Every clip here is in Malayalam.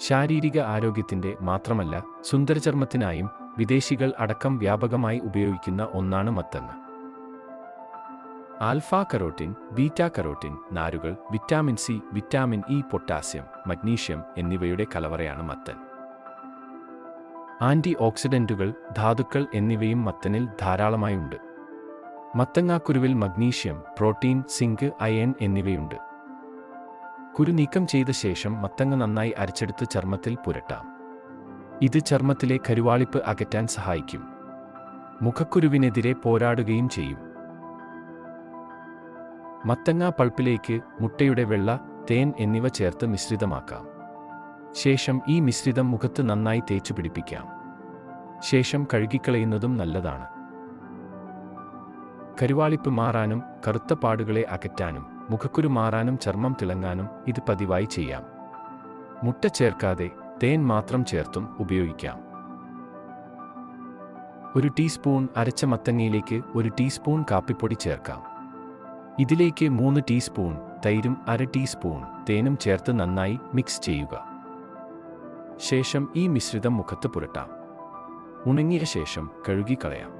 ശാരീരിക ആരോഗ്യത്തിന്റെ മാത്രമല്ല സുന്ദരചർമ്മത്തിനായും വിദേശികൾ അടക്കം വ്യാപകമായി ഉപയോഗിക്കുന്ന ഒന്നാണ് മത്തങ്ങ. ആൽഫ കരോട്ടിൻ ബീറ്റ കരോട്ടിൻ നാരുകൾ vitamin C vitamin E potassium magnesium എന്നിവയുടെ കലവറയാണ് മത്തൻ. ആന്റി ഓക്സിഡന്റുകൾ ധാതുക്കൾ എന്നിവയും മത്തനിൽ ധാരാളമായുണ്ട്. മത്തങ്ങാക്കുരുവിൽ മഗ്നീഷ്യം പ്രോട്ടീൻ സിങ്ക് അയൺ എന്നിവയുണ്ട്. കുരു നീക്കം ചെയ്ത ശേഷം മത്തങ്ങ നന്നായി അരച്ചെടുത്ത് ചർമ്മത്തിൽ പുരട്ടാം. ഇത് ചർമ്മത്തിലെ കരുവാളിപ്പ് അകറ്റാൻ സഹായിക്കും. മുഖക്കുരുവിനെതിരെ പോരാടുകയും ചെയ്യും. മത്തങ്ങ പൾപ്പിലേക്ക് മുട്ടയുടെ വെള്ള തേൻ എന്നിവ ചേർത്ത് മിശ്രിതമാക്കാം. ശേഷം ഈ മിശ്രിതം മുഖത്ത് നന്നായി തേച്ചു പിടിപ്പിക്കാം. ശേഷം കഴുകിക്കളയുന്നതും നല്ലതാണ്. കരുവാളിപ്പ് മാറാനും കറുത്ത പാടുകളെ അകറ്റാനും മുഖക്കുരു മാറാനും ചർമ്മം തിളങ്ങാനും ഇത് പതിവായി ചെയ്യാം. മുട്ട ചേർക്കാതെ തേൻ മാത്രം ചേർത്തും ഉപയോഗിക്കാം. ഒരു ടീസ്പൂൺ അരച്ച മത്തങ്ങയിലേക്ക് ഒരു ടീസ്പൂൺ കാപ്പിപ്പൊടി ചേർക്കാം. ഇതിലേക്ക് മൂന്ന് ടീസ്പൂൺ തൈരും അര ടീസ്പൂൺ തേനും ചേർത്ത് നന്നായി മിക്സ് ചെയ്യുക. ശേഷം ഈ മിശ്രിതം മുഖത്ത് പുരട്ടാം. ഉണങ്ങിയ ശേഷം കഴുകിക്കളയാം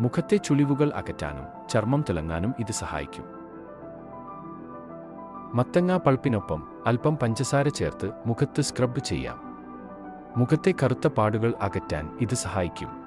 മുഖത്തെ ചുളിവുകൾ അകറ്റാനും ചർമ്മം തിളങ്ങാനും ഇത് സഹായിക്കും. മത്തങ്ങ പൾപ്പിനൊപ്പം അല്പം പഞ്ചസാര ചേർത്ത് മുഖത്ത് സ്ക്രബ് ചെയ്യാം. മുഖത്തെ കറുത്ത പാടുകൾ അകറ്റാൻ ഇത് സഹായിക്കും.